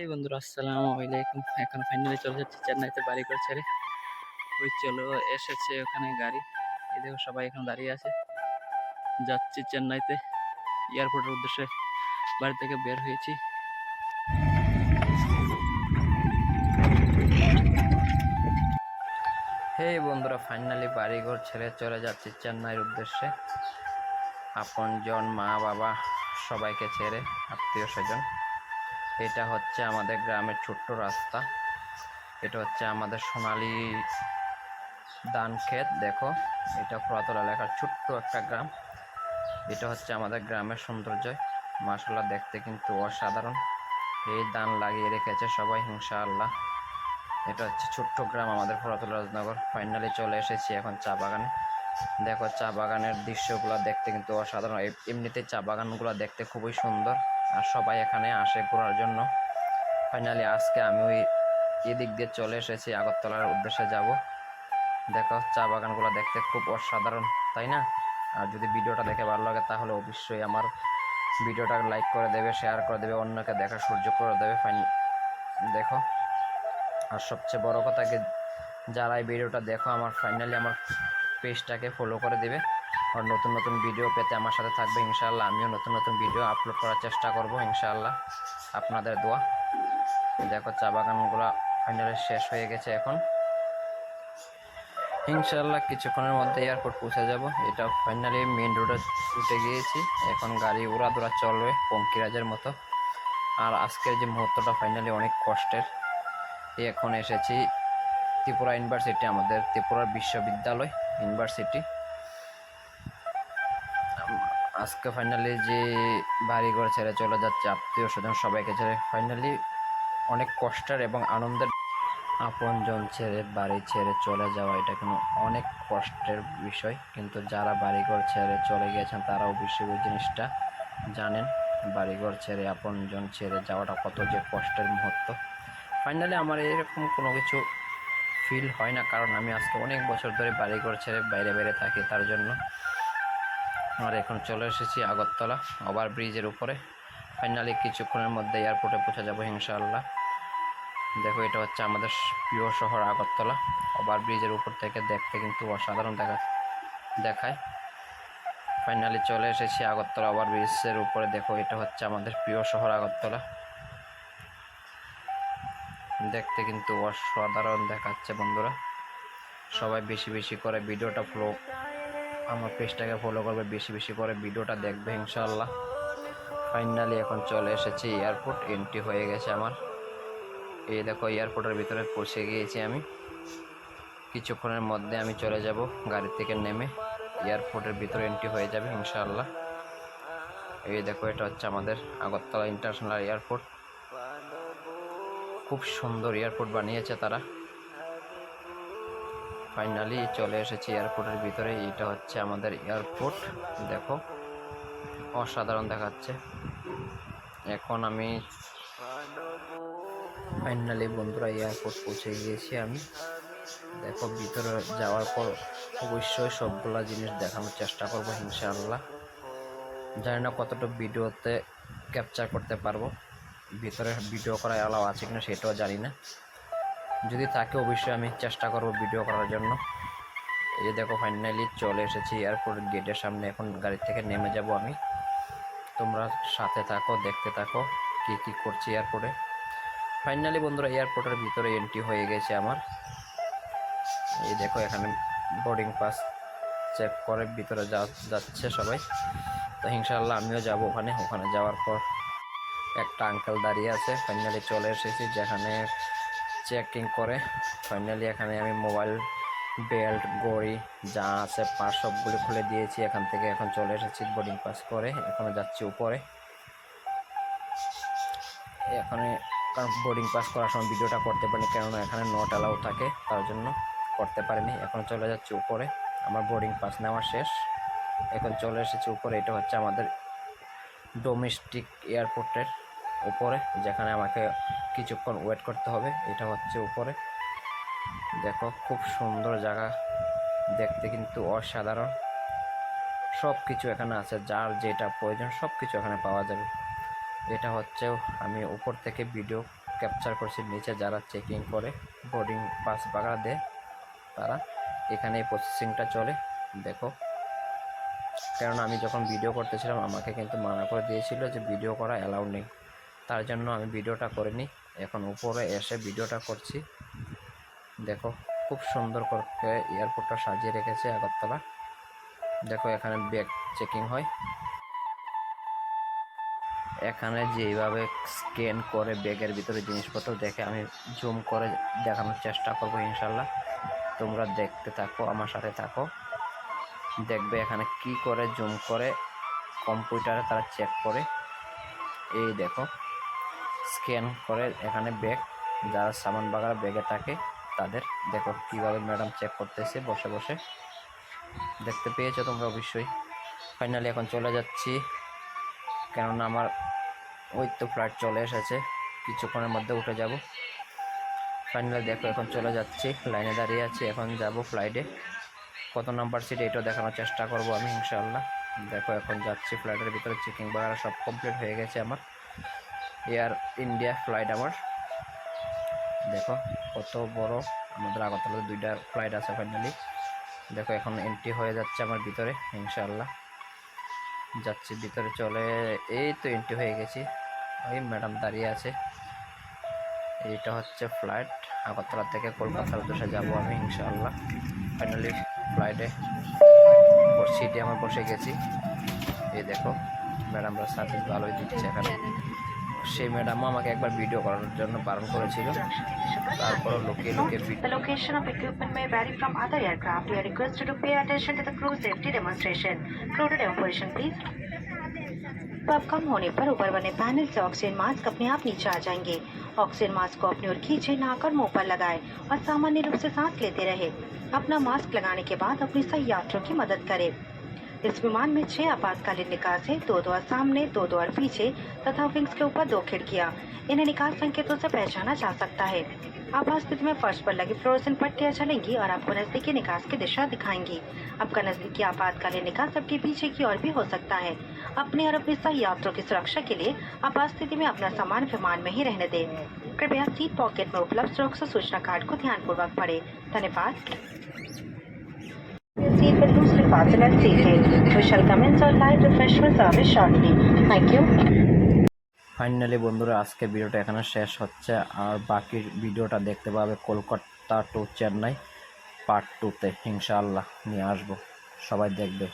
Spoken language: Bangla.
এই বন্ধুরা, আসসালামু আলাইকুম। এখন ফাইনালি চলে যাচ্ছে চেন্নাইতে বাড়ি করে ছেড়ে। ওই চলো এসেছে ওখানে গাড়ি। এই দেখো সবাই এখন দাঁড়িয়ে আছে। যাচ্ছি চেন্নাইতে। এয়ারপোর্টের উদ্দেশ্যে বাড়ি থেকে বের হয়েছি। হে বন্ধুরা ফাইনালি বাড়িঘর ছেড়ে চলে যাচ্ছি চেন্নাইয়ের উদ্দেশ্যে। আপনজন মা বাবা সবাইকে ছেড়ে আত্মীয় স্বজন এটা হচ্ছে আমাদের গ্রামের ছোট্ট রাস্তা। এটা হচ্ছে আমাদের সোনালী ধান ক্ষেত, দেখো। এটা পুরাতন এলাকার ছোট্ট একটা গ্রাম। এটা হচ্ছে আমাদের গ্রামের সৌন্দর্য। মাসাল্লাহ দেখতে কিন্তু অসাধারণ। এই ধান লাগিয়ে রেখেছে সবাই হিংসা আল্লাহ এটা হচ্ছে ছোট্ট গ্রাম আমাদের পুরাতন রাজনগর। ফাইনালি চলে এসেছি এখন চা বাগানে। দেখো, চা বাগানের দৃশ্যগুলো দেখতে কিন্তু অসাধারণ। এমনিতে চা বাগানগুলো দেখতে খুবই সুন্দর। আর সবাই এখানে আসে ঘোরার জন্য। ফাইনালি আজকে আমি ওই এদিক দিয়ে চলে এসেছি, আগরতলার উদ্দেশ্যে যাব। দেখো, চা বাগানগুলো দেখতে খুব অসাধারণ, তাই না? আর যদি ভিডিওটা দেখে ভালো লাগে, তাহলে অবশ্যই আমার ভিডিওটা লাইক করে দেবে, শেয়ার করে দেবে, অন্যকে দেখার সুযোগ করে দেবে। ফাইন দেখো, আর সবচেয়ে বড় কথা যারা এই ভিডিওটা দেখো, আমার ফাইনালি আমার পেজটাকে ফলো করে দিবে। আর নতুন নতুন ভিডিও পেতে আমার সাথে থাকবে, ইনশাআল্লাহ। আমিও নতুন নতুন ভিডিও আপলোড করার চেষ্টা করব, ইনশাআল্লাহ। আপনাদের দোয়া। দেখো, চা বাগানগুলো ফাইনালি শেষ হয়ে গেছে এখন। ইনশাআল্লাহ, কিছুক্ষণের মধ্যে এয়ারপোর্ট পৌঁছে যাব। এটা ফাইনালি মেন রোডে উঠে গিয়েছি। এখন গাড়ি উড়াদুরা চলবে, পঙ্কিরাজের মতো। আর আজকের যে মুহূর্তটা ফাইনালি অনেক কষ্টের। এখন এসেছি ত্রিপুরা ইউনিভার্সিটি আমাদের ত্রিপুরার বিশ্ববিদ্যালয় ইউনিভার্সিটি আজকে ফাইনালি যে বাড়িঘর ছেড়ে চলে যাচ্ছে, আত্মীয় স্বজন সবাইকে ছেড়ে ফাইনালি অনেক কষ্টের এবং আনন্দের আপনজন ছেড়ে, বাড়ি ছেড়ে চলে যাওয়া, এটা কিন্তু অনেক কষ্টের বিষয়। কিন্তু যারা বাড়িঘর ছেড়ে চলে গিয়েছেন তারা অবশ্যই ওই জিনিসটা জানেন। বাড়িঘর ছেড়ে আপনজন ছেড়ে যাওয়াটা কত যে কষ্টের মুহূর্ত। ফাইনালি আমার এরকম কোনো কিছু ফিল হয় না, কারণ আমি আজকে অনেক বছর ধরে বাড়িঘর ছেড়ে বাইরে বাইরে থাকি, তার জন্য আর এখন চলে এসেছি আগরতলা ওভার ব্রিজের উপরে। ফাইনালি কিছুক্ষণের মধ্যে এয়ারপোর্টে পৌঁছে যাব ইনশাআল্লাহ। দেখো, এটা হচ্ছে আমাদের প্রিয় শহর আগরতলা। ওভার ব্রিজের উপর থেকে দেখতে কিন্তু অসাধারণ দেখা, দেখায়। ফাইনালি চলে এসেছি আগরতলা ওভার ব্রিজের উপরে। দেখো, এটা হচ্ছে আমাদের প্রিয় শহর আগরতলা। দেখতে কিন্তু অসাধারণ দেখাচ্ছে বন্ধুরা। সবাই বেশি বেশি করে ভিডিওটা ফলো আমার পেজটাকে ফলো করবে, বেশি বেশি করে ভিডিওটা দেখবে ইনশাল্লাহ ফাইনালি এখন চলে এসেছি এয়ারপোর্ট এন্ট্রি হয়ে গেছে আমার। এই দেখো এয়ারপোর্টের ভিতরে পৌঁছে গিয়েছি আমি। কিছুক্ষণের মধ্যে আমি চলে যাব গাড়ি থেকে নেমে এয়ারপোর্টের ভিতরে এন্ট্রি হয়ে যাবে ইনশাল্লাহ এই দেখো, এটা হচ্ছে আমাদের আগরতলা ইন্টারন্যাশনাল এয়ারপোর্ট খুব সুন্দর এয়ারপোর্ট বানিয়েছে তারা। ফাইনালি চলে এসেছি এয়ারপোর্টের ভিতরে। এটা হচ্ছে আমাদের এয়ারপোর্ট। দেখো, অসাধারণ দেখাচ্ছে। এখন আমি ফাইনালি বন্ধুরা এয়ারপোর্ট পৌঁছে গিয়েছি আমি। দেখো, ভিতরে যাওয়ার পর অবশ্যই সবগুলা জিনিস দেখানোর চেষ্টা করব, ইনশাআল্লাহ। জানি না কতটা ভিডিওতে ক্যাপচার করতে পারব। ভিতরে ভিডিও করা অ্যালাও আছে কিনা সেটাও জানি না। যদি থাকে অবশ্যই আমি চেষ্টা করব ভিডিও করার জন্য। এই যে দেখো ফাইনালি চলে এসেছি এয়ারপোর্ট গেটের সামনে। এখন গাড়ি থেকে নেমে যাব আমি। তোমরা সাথে থাকো, দেখতে থাকো কি কি করছি এয়ারপোর্টে ফাইনালি বন্ধুরা এয়ারপোর্টের ভিতরে এন্ট্রি হয়ে গেছে আমার। এই দেখো, এখানে বোর্ডিং পাস চেক করে, ভিতরে যা যাচ্ছে সবাই। তো ইনশাআল্লাহ আমিও যাব ওখানে। ওখানে যাওয়ার পর একটা আঙ্কেল দাঁড়িয়ে আছে। ফাইনালি চলে এসেছি যেখানে চেকিং করে। ফাইনালি এখানে আমি মোবাইল বেল্ট গড়ি যা আছে পাস সবগুলো খুলে দিয়েছি। এখান থেকে এখন চলে এসেছি বোর্ডিং পাস করে। এখন যাচ্ছি উপরে। এখানে কারণ বোর্ডিং পাস করার সময় ভিডিওটা করতে পারিনি, কেননা এখানে নট অ্যালাউ থাকে, তার জন্য করতে পারিনি। এখন চলে যাচ্ছি উপরে। আমার বোর্ডিং পাস নেওয়া শেষ। এখন চলে এসেছি উপরে। এটা হচ্ছে আমাদের ডোমেস্টিক এয়ারপোর্টের উপরে, যেখানে আমাকে কিছুক্ষণ ওয়েট করতে হবে। এটা হচ্ছে উপরে। দেখো, খুব সুন্দর জায়গা। দেখতে কিন্তু অসাধারণ। সব কিছু এখানে আছে, যার যেটা প্রয়োজন সব কিছু এখানে পাওয়া যাবে। এটা হচ্ছে আমি উপর থেকে ভিডিও ক্যাপচার করছি, নিচে যারা চেকিং করে বোর্ডিং পাস বাগড়া দেয়, তারা এখানে প্রসেসিংটা চলে। দেখো কারণ আমি যখন ভিডিও করতেছিলাম, আমাকে কিন্তু মানা করে দিয়েছিল যে ভিডিও করা অ্যালাউ নেই। তার জন্য আমি ভিডিওটা করিনি। এখন উপরে এসে ভিডিওটা করছি। দেখো, খুব সুন্দর করে এয়ারপোর্টটা সাজিয়ে রেখেছে আগরতলা। দেখো, এখানে ব্যাগ চেকিং হয়। এখানে যেইভাবে স্ক্যান করে ব্যাগের ভিতরে জিনিসপত্র দেখে আমি জুম করে দেখানোর চেষ্টা করব ইনশাল্লাহ তোমরা দেখতে থাকো, আমার সাথে থাকো। দেখবে এখানে কি করে জুম করে, কম্পিউটারে তারা চেক করে। এই দেখো। স্ক্যান করে এখানে ব্যাগ, যারা সামান বাগার ব্যাগে থাকে তাদের। দেখো কীভাবে ম্যাডাম চেক করতেছে বসে বসে। দেখতে পেয়েছ তোমরা অবশ্যই। ফাইনালি এখন চলে যাচ্ছি। কেননা আমার ওই তো ফ্লাইট চলে এসেছে। কিছুক্ষণের মধ্যে উঠে যাব। ফাইনালি দেখো এখন চলে যাচ্ছি। লাইনে দাঁড়িয়ে আছি। এখন যাব ফ্লাইটে কত নাম্বার সিট এটাও দেখানোর চেষ্টা করব আমি, ইনশাআল্লাহ। দেখো এখন যাচ্ছি ফ্লাইটের ভিতরে। চেকিং বাগারা সব কমপ্লিট হয়ে গেছে আমার। এয়ার ইন্ডিয়া ফ্লাইট আমার। দেখো, কত বড় আমাদের আগরতলাতে দুইটা ফ্লাইট আছে ফাইনালি দেখো, এখন এন্ট্রি হয়ে যাচ্ছে আমার ভিতরে, ইনশাআল্লাহ। যাচ্ছি, ভিতরে চলে, এই তো এন্ট্রি হয়ে গেছি। ওই ম্যাডাম দাঁড়িয়ে আছে। এইটা হচ্ছে ফ্লাইট আগরতলা থেকে কলকাতার উদ্দেশ্যে যাব আমি, ইনশাআল্লাহ। ফাইনালি ফ্লাইটে সিটে আমার বসে গেছি। এই দেখো ম্যাডামরা সার্ভিস ভালোই দিচ্ছে এখানে। সেই ম্যাডামও আমাকে একবার ভিডিও করার জন্য বারণ করেছিল তারপর লুকিয়ে লুকিয়ে video The location of equipment may vary from other aircraft. You are requested to pay attention to the crew safety demonstration. Crew to demonstration, please. तो अब कम होने पर ऊपर बने पैनल से ऑक्सीजन मास्क अपने आप नीचे आ जाएंगे ऑक्सीजन मास्क को अपनी ओर खींचे नाक और मुंह पर लगाए और सामान्य रूप से सांस लेते रहे अपना मास्क लगाने के बाद अपनी सही यात्रियों की मदद करें इस विमान में छह आपातकालीन निकास है दो द्वार सामने, दो द्वार पीछे, तथा विंग्स के ऊपर दो खिड़कियाँ। इन्हें निकास संकेतों से पहचाना जा सकता है। आपात स्थिति में फर्श पर लगी फ्लोरोसेंट पट्टियाँ चलेंगी और आपको नजदीकी निकास की दिशा दिखाएँगी। आपका नजदीकी आपातकालीन निकास आपके पीछे की ओर भी हो सकता है। अपने और अपने सही यात्रियों की सुरक्षा के लिए आपात स्थिति में अपना सामान विमान में ही रहने दें। कृपया सीट पॉकेट में उपलब्ध सुरक्षा सूचना कार्ड को ध्यानपूर्वक पढ़े। धन्यवाद। ফাইনালি বন্ধুরা, আজকে ভিডিওটা এখানে শেষ হচ্ছে। আর বাকি ভিডিওটা দেখতে পাবে Kolkata to Chennai part two তে। ইনশাআল্লাহ, নিয়ে আসব। সবাই দেখবে।